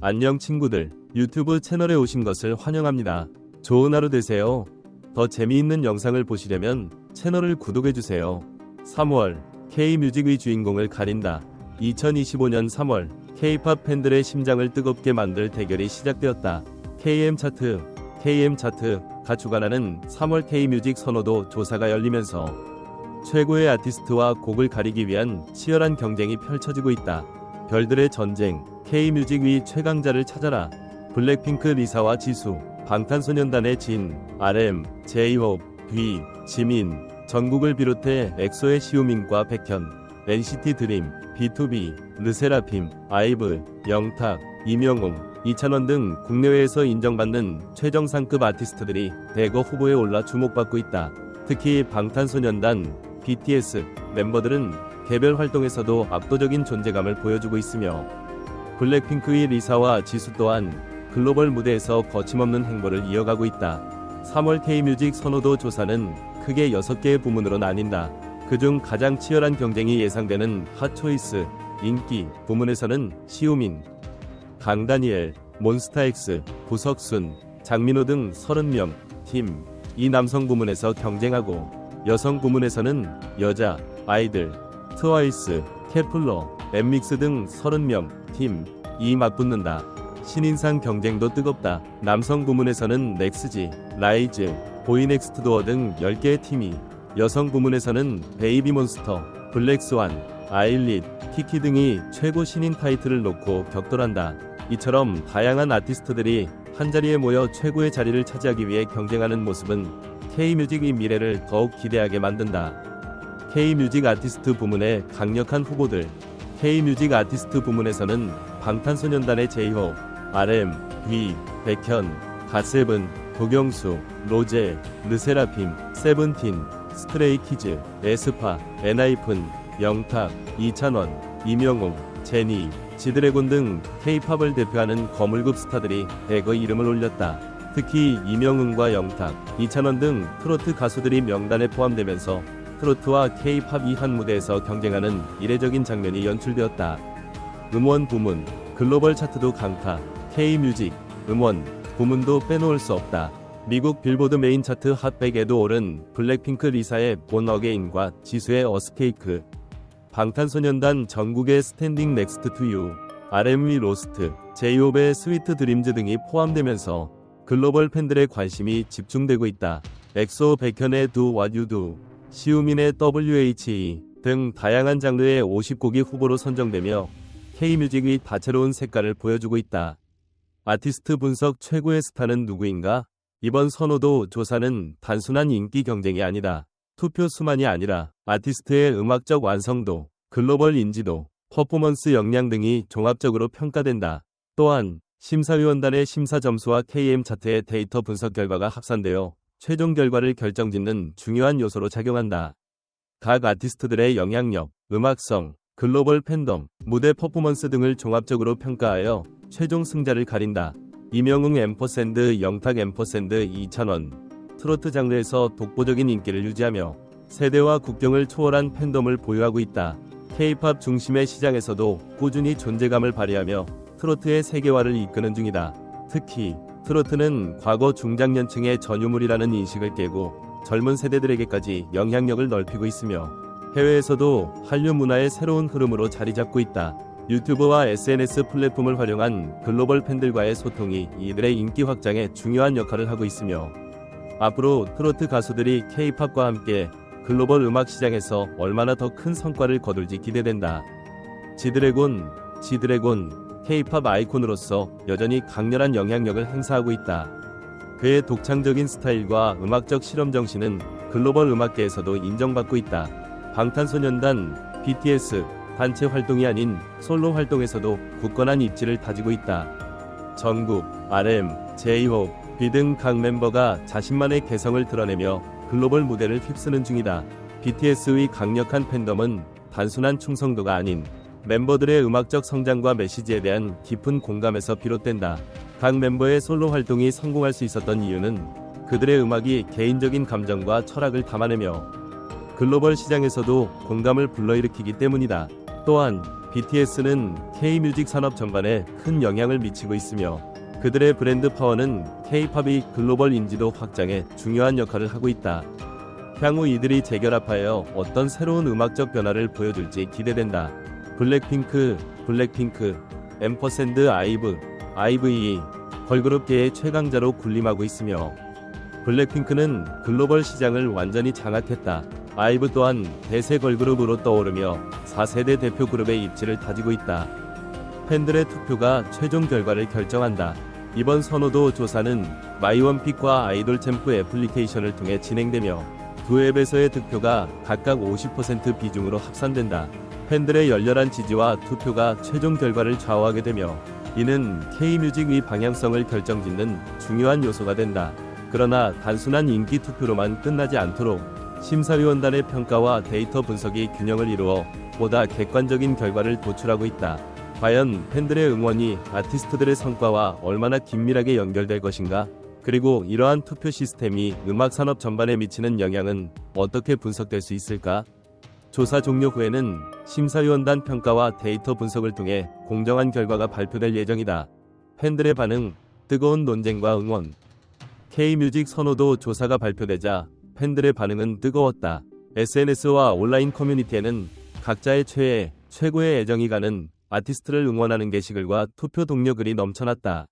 안녕 친구들. 유튜브 채널에 오신 것을 환영합니다. 좋은 하루 되세요. 더 재미있는 영상을 보시려면 채널을 구독해주세요. 3월 K-뮤직의 주인공을 가린다. 2025년 3월 K-팝 팬들의 심장을 뜨겁게 만들 대결이 시작되었다. KM 차트, KM 차트가 주관하는 3월 K-뮤직 선호도 조사가 열리면서 최고의 아티스트와 곡을 가리기 위한 치열한 경쟁이 펼쳐지고 있다. 별들의 전쟁, K-뮤직 위 최강자를 찾아라. 블랙핑크 리사와 지수, 방탄소년단의 진, RM, 제이홉, 뷔, 지민, 전국을 비롯해 엑소의 시우민과 백현, NCT 드림, B2B, 르세라핌, 아이브, 영탁, 이명웅, 이찬원 등 국내외에서 인정받는 최정상급 아티스트들이 대거 후보에 올라 주목받고 있다. 특히 방탄소년단, BTS 멤버들은 개별 활동에서도 압도적인 존재감을 보여주고 있으며 블랙핑크의 리사와 지수 또한 글로벌 무대에서 거침없는 행보를 이어가고 있다. 3월 K-뮤직 선호도 조사는 크게 6개의 부문으로 나뉜다. 그중 가장 치열한 경쟁이 예상되는 핫초이스, 인기 부문에서는 시우민, 강다니엘, 몬스타엑스, 구석순, 장민호 등 30명 팀, 이 남성 부문에서 경쟁하고 여성 부문에서는 여자, 아이들, 트와이스, 케플러, 엠믹스 등 30명 팀, 이 맞붙는다. 신인상 경쟁도 뜨겁다. 남성 부문에서는 넥스지, 라이즈, 보이넥스트 도어 등 10개의 팀이, 여성 부문에서는 베이비몬스터, 블랙스완, 아일릿, 키키 등이 최고 신인 타이틀을 놓고 격돌한다. 이처럼 다양한 아티스트들이 한자리에 모여 최고의 자리를 차지하기 위해 경쟁하는 모습은 K-뮤직의 미래를 더욱 기대하게 만든다. K-뮤직 아티스트 부문의 강력한 후보들 K-뮤직 아티스트 부문에서는 방탄소년단의 제이홉, RM, 뷔, 백현, 갓세븐, 도경수, 로제, 르세라핌, 세븐틴, 스트레이키즈, 에스파, 엔하이픈, 영탁, 이찬원, 이명웅, 제니, 지드래곤 등 K-팝을 대표하는 거물급 스타들이 대거 이름을 올렸다. 특히 이명웅과 영탁, 이찬원 등 트로트 가수들이 명단에 포함되면서 트로트와 K-팝 이 한 무대에서 경쟁하는 이례적인 장면이 연출되었다. 음원 부문, 글로벌 차트도 강타, K-뮤직, 음원, 부문도 빼놓을 수 없다. 미국 빌보드 메인 차트 핫100에도 오른 블랙핑크 리사의 본 어게인과 지수의 어스케이크, 방탄소년단 전국의 스탠딩 넥스트 투 유, RM위 로스트, 제이홉의 스위트 드림즈 등이 포함되면서 글로벌 팬들의 관심이 집중되고 있다. 엑소 백현의 Do What You Do, 시우민의 WHE 등 다양한 장르의 50곡이 후보로 선정되며 K-뮤직의 다채로운 색깔을 보여주고 있다. 아티스트 분석 최고의 스타는 누구인가? 이번 선호도 조사는 단순한 인기 경쟁이 아니다. 투표 수만이 아니라 아티스트의 음악적 완성도, 글로벌 인지도, 퍼포먼스 역량 등이 종합적으로 평가된다. 또한 심사위원단의 심사 점수와 KM 차트의 데이터 분석 결과가 합산되어 최종 결과를 결정짓는 중요한 요소로 작용한다. 각 아티스트들의 영향력, 음악성, 글로벌 팬덤, 무대 퍼포먼스 등을 종합적으로 평가하여 최종 승자를 가린다. 이명웅 앰퍼샌드, 영탁 앰퍼샌드, 이찬원, 트로트 장르에서 독보적인 인기를 유지하며 세대와 국경을 초월한 팬덤을 보유하고 있다. K-팝 중심의 시장에서도 꾸준히 존재감을 발휘하며 트로트의 세계화를 이끄는 중이다. 특히 트로트는 과거 중장년층의 전유물이라는 인식을 깨고 젊은 세대들에게까지 영향력을 넓히고 있으며 해외에서도 한류 문화의 새로운 흐름으로 자리 잡고 있다. 유튜브와 SNS 플랫폼을 활용한 글로벌 팬들과의 소통이 이들의 인기 확장에 중요한 역할을 하고 있으며 앞으로 트로트 가수들이 K-팝과 함께 글로벌 음악 시장에서 얼마나 더 큰 성과를 거둘지 기대된다. 지드래곤, 지드래곤, K-팝 아이콘으로서 여전히 강렬한 영향력을 행사하고 있다. 그의 독창적인 스타일과 음악적 실험 정신은 글로벌 음악계에서도 인정받고 있다. 방탄소년단, BTS, 단체 활동이 아닌 솔로 활동에서도 굳건한 입지를 다지고 있다. 전국, RM, 제이홉, B 등 각 멤버가 자신만의 개성을 드러내며 글로벌 무대를 휩쓰는 중이다. BTS의 강력한 팬덤은 단순한 충성도가 아닌 멤버들의 음악적 성장과 메시지에 대한 깊은 공감에서 비롯된다. 각 멤버의 솔로 활동이 성공할 수 있었던 이유는 그들의 음악이 개인적인 감정과 철학을 담아내며 글로벌 시장에서도 공감을 불러일으키기 때문이다. 또한 BTS는 K-뮤직 산업 전반에 큰 영향을 미치고 있으며 그들의 브랜드 파워는 K-팝이 글로벌 인지도 확장에 중요한 역할을 하고 있다. 향후 이들이 재결합하여 어떤 새로운 음악적 변화를 보여줄지 기대된다. 블랙핑크, 블랙핑크, 앰퍼샌드 아이브, IVE, 걸그룹계의 최강자로 군림하고 있으며 블랙핑크는 글로벌 시장을 완전히 장악했다. 아이브 또한 대세 걸그룹으로 떠오르며 4세대 대표 그룹의 입지를 다지고 있다. 팬들의 투표가 최종 결과를 결정한다. 이번 선호도 조사는 마이원픽과 아이돌 챔프 애플리케이션을 통해 진행되며 두 앱에서의 득표가 각각 50% 비중으로 합산된다. 팬들의 열렬한 지지와 투표가 최종 결과를 좌우하게 되며 이는 K-뮤직의 방향성을 결정짓는 중요한 요소가 된다. 그러나 단순한 인기 투표로만 끝나지 않도록 심사위원단의 평가와 데이터 분석이 균형을 이루어 보다 객관적인 결과를 도출하고 있다. 과연 팬들의 응원이 아티스트들의 성과와 얼마나 긴밀하게 연결될 것인가? 그리고 이러한 투표 시스템이 음악 산업 전반에 미치는 영향은 어떻게 분석될 수 있을까? 조사 종료 후에는 심사위원단 평가와 데이터 분석을 통해 공정한 결과가 발표될 예정이다. 팬들의 반응, 뜨거운 논쟁과 응원. K-뮤직 선호도 조사가 발표되자 팬들의 반응은 뜨거웠다. SNS와 온라인 커뮤니티에는 각자의 최애, 최고의 애정이 가는 아티스트를 응원하는 게시글과 투표 동료 글이 넘쳐났다.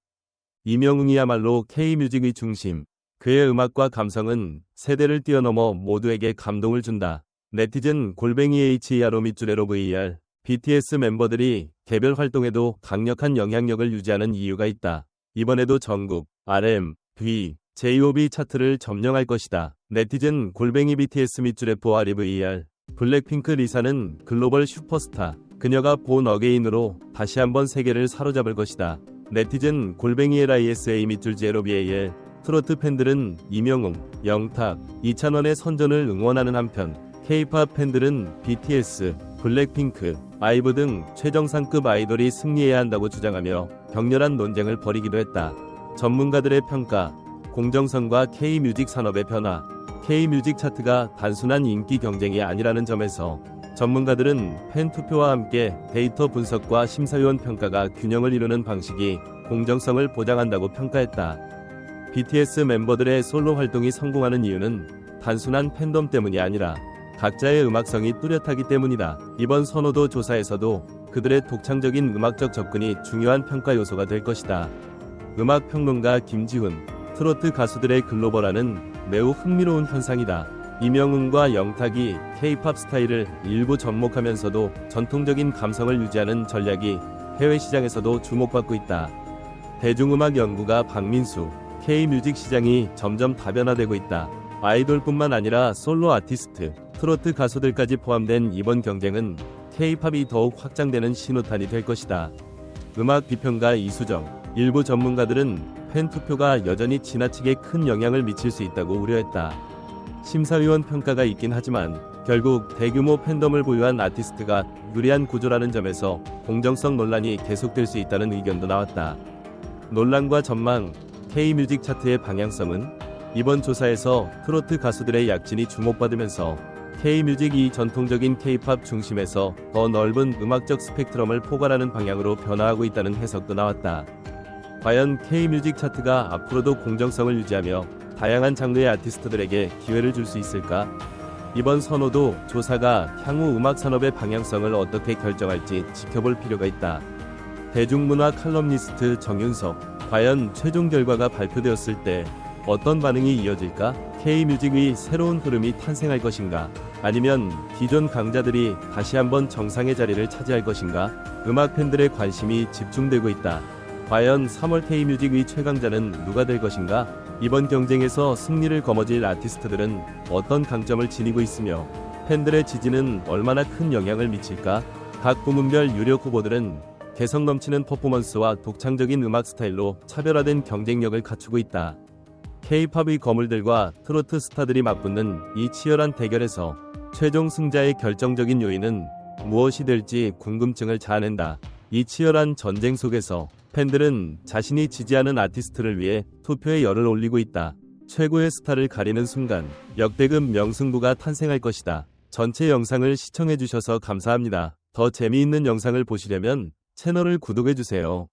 이명웅이야말로 K-뮤직의 중심. 그의 음악과 감성은 세대를 뛰어넘어 모두에게 감동을 준다. 네티즌 골뱅이 HERO 밑줄에로 VR, BTS 멤버들이 개별 활동에도 강력한 영향력을 유지하는 이유가 있다. 이번에도 전국, RM, V, J-OB 차트를 점령할 것이다. 네티즌 골뱅이 BTS 밑줄에 보아리 VR, 블랙핑크 리사는 글로벌 슈퍼스타, 그녀가 본 어게인으로 다시 한번 세계를 사로잡을 것이다. 네티즌 골뱅이 LISA 밑줄 제로비에의 트로트 팬들은 이명웅, 영탁, 이찬원의 선전을 응원하는 한편 K-팝 팬들은 BTS, 블랙핑크, 아이브 등 최정상급 아이돌이 승리해야 한다고 주장하며 격렬한 논쟁을 벌이기도 했다. 전문가들의 평가, 공정성과 K-뮤직 산업의 변화, K-뮤직 차트가 단순한 인기 경쟁이 아니라는 점에서 전문가들은 팬 투표와 함께 데이터 분석과 심사위원 평가가 균형을 이루는 방식이 공정성을 보장한다고 평가했다. BTS 멤버들의 솔로 활동이 성공하는 이유는 단순한 팬덤 때문이 아니라 각자의 음악성이 뚜렷하기 때문이다. 이번 선호도 조사에서도 그들의 독창적인 음악적 접근이 중요한 평가 요소가 될 것이다. 음악 평론가 김지훈, 트로트 가수들의 글로벌화는 매우 흥미로운 현상이다. 이명웅과 영탁이 K-팝 스타일을 일부 접목하면서도 전통적인 감성을 유지하는 전략이 해외 시장에서도 주목받고 있다. 대중음악 연구가 박민수, K-뮤직 시장이 점점 다변화되고 있다. 아이돌뿐만 아니라 솔로 아티스트, 트로트 가수들까지 포함된 이번 경쟁은 K-팝이 더욱 확장되는 신호탄이 될 것이다. 음악 비평가 이수정, 일부 전문가들은 팬 투표가 여전히 지나치게 큰 영향을 미칠 수 있다고 우려했다. 심사위원 평가가 있긴 하지만 결국 대규모 팬덤을 보유한 아티스트가 유리한 구조라는 점에서 공정성 논란이 계속될 수 있다는 의견도 나왔다. 논란과 전망, K-뮤직 차트의 방향성은 이번 조사에서 트로트 가수들의 약진이 주목받으면서 K-뮤직이 전통적인 K-팝 중심에서 더 넓은 음악적 스펙트럼을 포괄하는 방향으로 변화하고 있다는 해석도 나왔다. 과연 K-뮤직 차트가 앞으로도 공정성을 유지하며 다양한 장르의 아티스트들에게 기회를 줄 수 있을까? 이번 선호도 조사가 향후 음악 산업의 방향성을 어떻게 결정할지 지켜볼 필요가 있다. 대중문화 칼럼니스트 정윤석, 과연 최종 결과가 발표되었을 때 어떤 반응이 이어질까? K-뮤직의 새로운 흐름이 탄생할 것인가? 아니면 기존 강자들이 다시 한번 정상의 자리를 차지할 것인가? 음악 팬들의 관심이 집중되고 있다. 과연 3월 K-뮤직의 최강자는 누가 될 것인가? 이번 경쟁에서 승리를 거머쥘 아티스트들은 어떤 강점을 지니고 있으며 팬들의 지지는 얼마나 큰 영향을 미칠까? 각 부문별 유력 후보들은 개성 넘치는 퍼포먼스와 독창적인 음악 스타일로 차별화된 경쟁력을 갖추고 있다. K-팝의 거물들과 트로트 스타들이 맞붙는 이 치열한 대결에서 최종 승자의 결정적인 요인은 무엇이 될지 궁금증을 자아낸다. 이 치열한 전쟁 속에서 팬들은 자신이 지지하는 아티스트를 위해 투표에 열을 올리고 있다. 최고의 스타를 가리는 순간 역대급 명승부가 탄생할 것이다. 전체 영상을 시청해주셔서 감사합니다. 더 재미있는 영상을 보시려면 채널을 구독해주세요.